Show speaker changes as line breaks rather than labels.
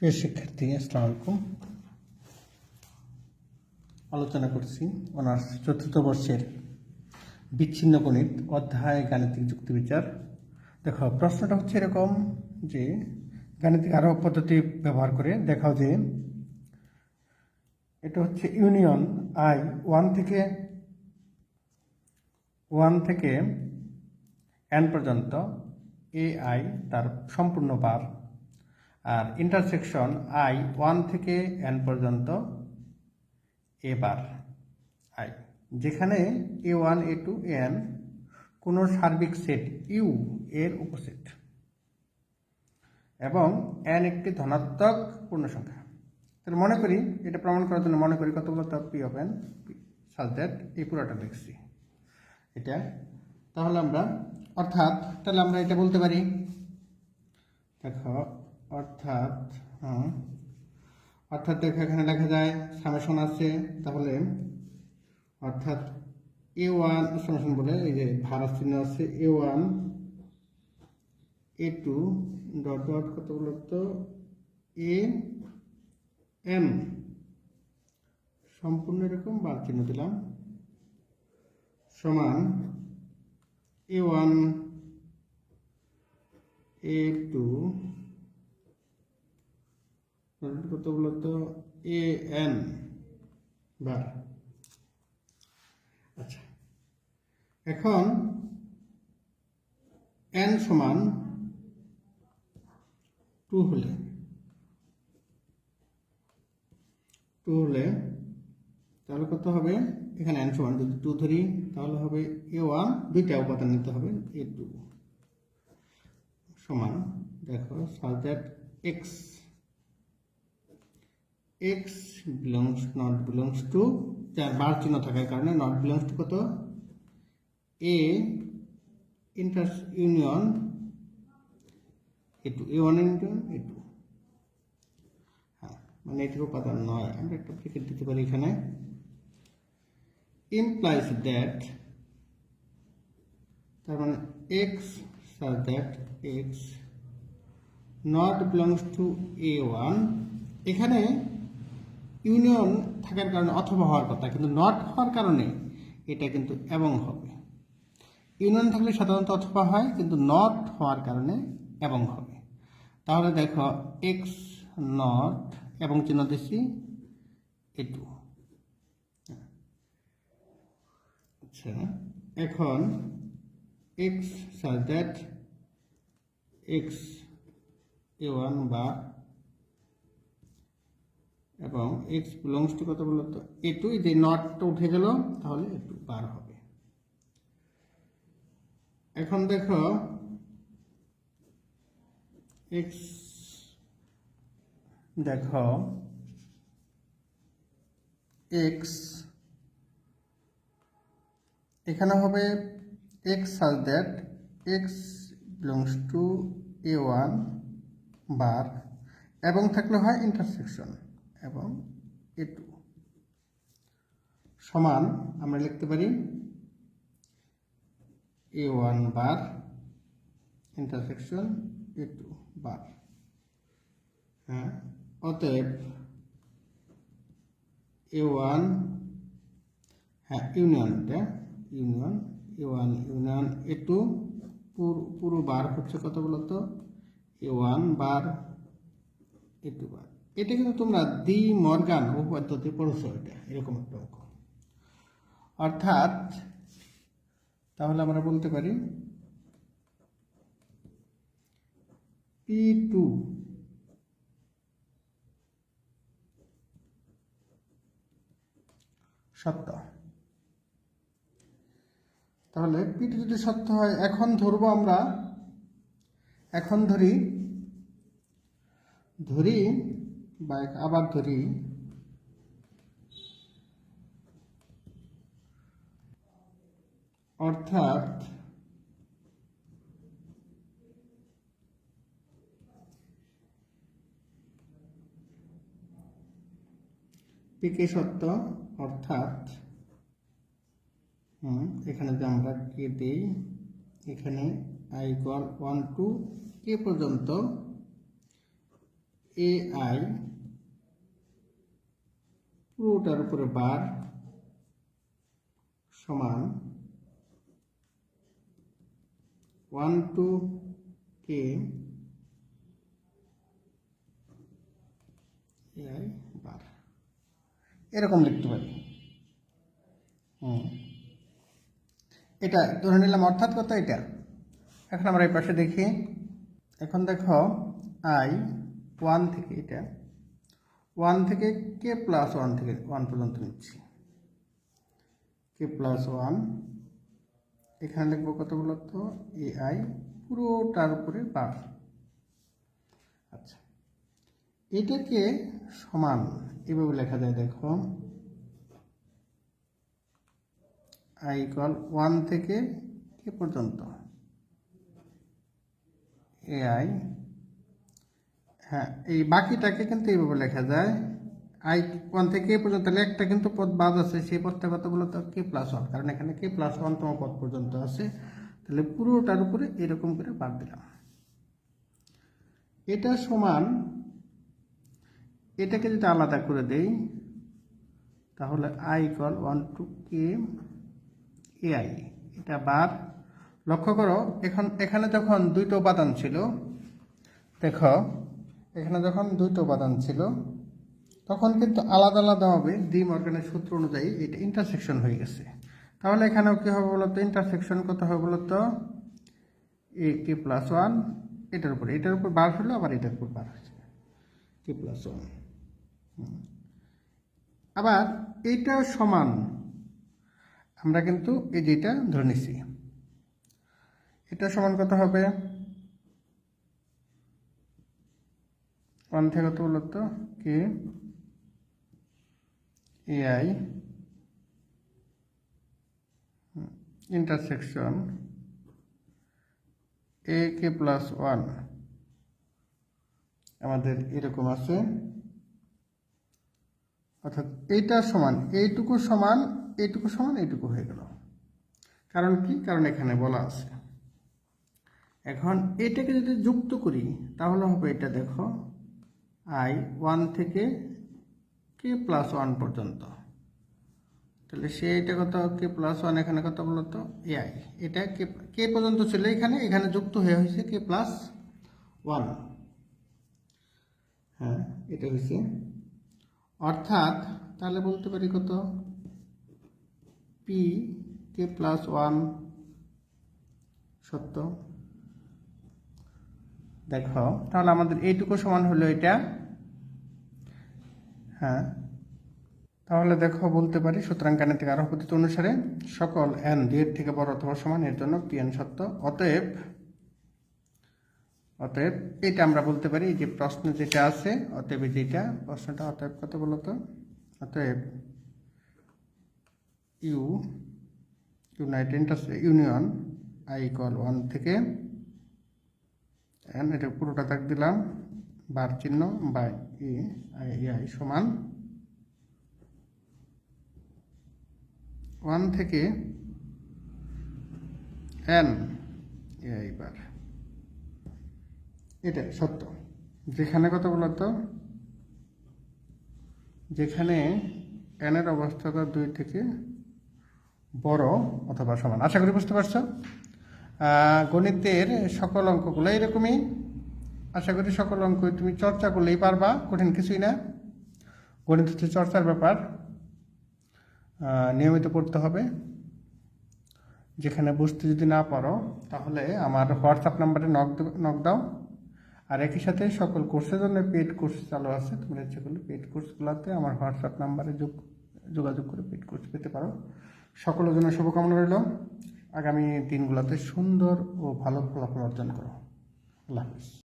প্রিয় শিক্ষার্থী আসসালামু আলাইকুম আলোচনা করছি অনার্স চতুর্থ বর্ষের বিচ্ছিন্ন গণিত, অধ্যায়, গাণিতিক যুক্তিবিচার। দেখো, প্রশ্নটা হচ্ছে এরকম যে, গাণিতিক আরও পদ্ধতি ব্যবহার করে দেখাও যে, এটা হচ্ছে ইউনিয়ন আই ওয়ান থেকে ওয়ান থেকে এন পর্যন্ত এ আই তার সম্পূর্ণ বার। আর ইন্টারসেকশন আই ওয়ান থেকে এন পর্যন্ত এ বার আই যেখানে A one A two N কোনো সার্বিক সেট ইউ এর উপসেট এবং এন একটি ধনাত্মক পূর্ণ সংখ্যা তাহলে মনে করি, এটা প্রমাণ করার জন্য মনে করি কতগুলো তো P of N such that এই পুরোটা লিখছি এটা। তাহলে আমরা, অর্থাৎ, তাহলে আমরা এটা বলতে পারি। দেখো অর্থাৎ অর্থাৎ দেখো এখানে লেখা যায় সামেশন আছে, তাহলে অর্থাৎ এ ওয়ান সামেশন বলে এই যে ভারত চিহ্ন আছে A one A two dot dot কত বলতো এ এন সম্পূর্ণ এরকম বার চিহ্ন দিলাম। সমান এ ওয়ান এ টু কত বলতো এ এন বার আচ্ছা এখন এন সমান টু হলে টু হলে, তাহলে কত হবে? এখানে এন সমান, যদি টু ধরি, তাহলে হবে এ ওয়ান দুইটা উপাদান নিতে হবে এ টু সমান, দেখো such that X X belongs not belongs to যার বার চিহ্ন থাকার কারণে নট বিলংস টু কত? A inter union A two A one union A two হ্যাঁ মানে এটির উপাদান নয়। আমরা একটা ব্রেকেট দিতে পারি এখানে। Implies that, তার মানে x such X x not to A a1 এখানে ইউনিয়ন থাকার কারণে অথবা হওয়ার কথা, কিন্তু নট হওয়ার কারণে এটা কিন্তু এবং হবে। ইউনিয়ন থাকলে সাধারণত অথবা হয়, কিন্তু নট হওয়ার কারণে এবং হবে। তাহলে দেখো এক্স নট এবং চিহ্ন দিচ্ছি এ টু। আচ্ছা এখন X that X A one bar এবং এক্স বিলংস টু কত বলো তো? এ টু যে নটটা উঠে গেল, তাহলে এ টু বার হবে। এখন দেখো এক্স দেখো এক্স এখানে হবে X such that X belongs to A one bar, এবং থাকলে হয় ইন্টারসেকশন এবং এ টু। সমান আমরা লিখতে পারি A one bar intersection A two bar. হ্যাঁ অতএব এ ওয়ান হ্যাঁ union ইউনিয়নটা union, A one, union, A two পুরো বার হচ্ছে কত বলতো? A one bar, A two bar. এটা কিন্তু তোমরা দি মর্গান উপপাদ্যতে পড়েছ এটা, এরকম একটা অঙ্ক। অর্থাৎ, তাহলে আমরা বলতে পারি পি টু সত্য। তাহলে পিটি যদি সত্য হয়, এখন ধরবো আমরা, এখন ধরি ধরি বা আবার ধরি। অর্থাৎ পিকে সত্য, অর্থাৎ এখানে যে আমরা কে দিই, এখানে I equal one to K পর্যন্ত এ আই পুরোটার উপরে বার সমান ওয়ান টু কে বার। এরকম লিখতে পারি। হুম। এটা ধরে নিলাম অর্থাৎ কত এটা? এখন আমরা এই পাশে দেখি। এখন দেখো আই ওয়ান থেকে এটা ওয়ান থেকে কে প্লাস ওয়ান থেকে ওয়ান পর্যন্ত নিচ্ছি। কে প্লাস ওয়ান এখানে লিখব কত বলতো এ আই পুরোটার উপরে বার আচ্ছা এটাকে সমান এভাবে লেখা যায়, দেখো। আই ইকুয়াল ওয়ান থেকে কে পর্যন্ত। এ আই হ্যাঁ এই বাকিটাকে কিন্তু এইভাবে লেখা যায়। আই ওয়ান থেকে এ পর্যন্ত তাহলে একটা কিন্তু পদ বাদ আছে, সেই পদটা কত বলতো কে প্লাস ওয়ান কারণ এখানে কে প্লাস ওয়ানতম পদ পর্যন্ত আছে। তাহলে পুরোটার উপরে এরকম করে বাদ দিলাম। এটা সমান, এটাকে যদি আলাদা করে দেই, তাহলে I call one to K AI এটা বার লক্ষ্য করো, এখন, এখানে যখন দুইটা উপাদান ছিল, দেখো এখানে যখন দুইটা উপাদান ছিল, তখন কিন্তু আলাদা আলাদাভাবে ডি মর্গানের সূত্র অনুযায়ী এটা ইন্টারসেকশন হয়ে গেছে। তাহলে এখানেও কী হবে বলতো? ইন্টারসেকশন কত হবে বলতো? এ কে প্লাস ওয়ান এটার উপরে। এটার উপর বার হলো, আবার এটার উপর বার হয়েছে। কে প্লাস ওয়ান আবার এইটা সমান। আমরা কিন্তু এই যেটা ধরে নিছি। এটা সমান কত হবে? ওয়ান থেকে কত বলতো K AI intersection A K plus one আমাদের এরকম আছে। অর্থাৎ এইটা সমান, এইটুকু সমান এইটুকু সমান, এইটুকু হয়ে গেল। কারণ কি? কারণ এখানে বলা আছে। এখন এটাকে যদি যুক্ত করি, তাহলে হবে এটা দেখো আই ওয়ান থেকে কে প্লাস ওয়ান পর্যন্ত। তাহলে সে এটা কত? কে প্লাস ওয়ান এখানে কত বলতো এ আই। এটা কে কে পর্যন্ত ছিল এখানে? এখানে যুক্ত হয়ে হয়েছে কে প্লাস ওয়ান। হ্যাঁ এটা হয়েছে। অর্থাৎ তাহলে বলতে পারি কত? পি কে প্লাস ওয়ান সত্য। দেখো, তাহলে আমাদের এইটুকু সমান হলো এটা। হ্যাঁ। তাহলে দেখো, বলতে পারি সুতরাং গাণিতিক আরোহ পদ্ধতি অনুসারে সকল এন দুইয়ের থেকে বড় অথবা সমান, এর জন্য পি এন সত্য। অতএব অতএব এটা আমরা বলতে পারি যে প্রশ্ন যেটা আছে, অতএব যেটা প্রশ্নটা অতএব কত বলতো অতএব U united union I equal one থেকে এন, এটা পুরোটা তাক দিলাম। বার চিহ্ন বাই ই আই সমান। ওয়ান থেকে এন এআই বার। এটা সত্য। যেখানে কত বলতো যেখানে এনের অবস্থাটা দুই থেকে বড় অথবা সমান। আশা করি বুঝতে পারছ? গণিতের সকল অঙ্কগুলো এরকমই। আশা করি সকল অঙ্ক তুমি চর্চা করলেই পারবা, কঠিন কিছুই না। গণিত হচ্ছে চর্চার ব্যাপার নিয়মিত পড়তে হবে। যেখানে বুঝতে যদি না পারো, তাহলে আমার হোয়াটসঅ্যাপ নাম্বারে নক নক দাও। আর একই সাথে সকল কোর্সের জন্য পেড কোর্স চালু আছে, তোমরা ইচ্ছে করলে পেড কোর্সগুলোতে আমার হোয়াটসঅ্যাপ নাম্বারে যোগ যোগাযোগ করে পেড কোর্স পেতে পারো। সকলের জন্য শুভকামনা রইল। আগামী দিনগুলোতে সুন্দর ও ভালো ফলাফল অর্জন করো। আল্লাহ হাফিজ।